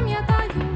пам'ятаю.